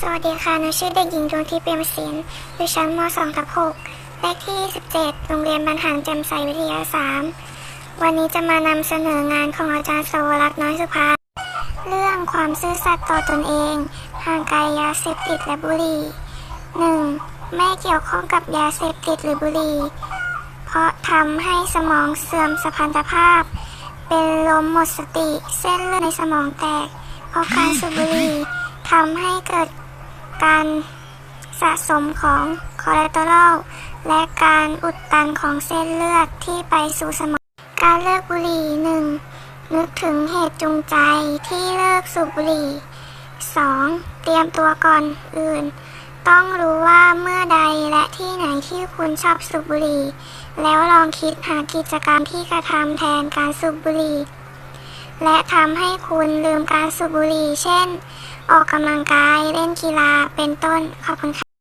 สวัสดีค่ะหนูชื่อเด็กหญิงดวงทิพย์เปรมศิลป์อยู่ชั้นม .2 ทับ6เลขที่ 17 โรงเรียนบรรหารแจ่มใสวิทยา 3 วันนี้จะมานำเสนองานของอาจารย์โสรักษ์น้อยสุภาเรื่องความซื่อสัตย์ต่อตนเอง ห่างไกลยาเสพติดและบุหรี่ 1. ไม่เกี่ยวข้องกับยาเสพติดหรือบุหรี่ เพราะทำให้สมองเสื่อมสมรรถภาพ เป็นลมหมดสติ เส้นเลือดในสมองแตก เพราะการสูบบุหรี่ทำให้เกิด การสะสมของคอเลสเตอรอลและการอุดตันของเส้นเลือดที่ไปสู่สมอง การเลิกบุหรี่หนึ่งนึกถึงเหตุจูงใจที่เลิกสูบบุหรี่ 2. เตรียมตัวก่อนอื่น ต้องรู้ว่าเมื่อใดและที่ไหนที่คุณชอบสูบบุหรี่ แล้วลองคิดหากิจกรรมที่กระทำแทนการสูบบุหรี่ และทำให้คุณลืมการสูบบุหรี่ เช่น ออกกำลังกาย เล่นกีฬา เป็นต้น ขอบคุณค่ะ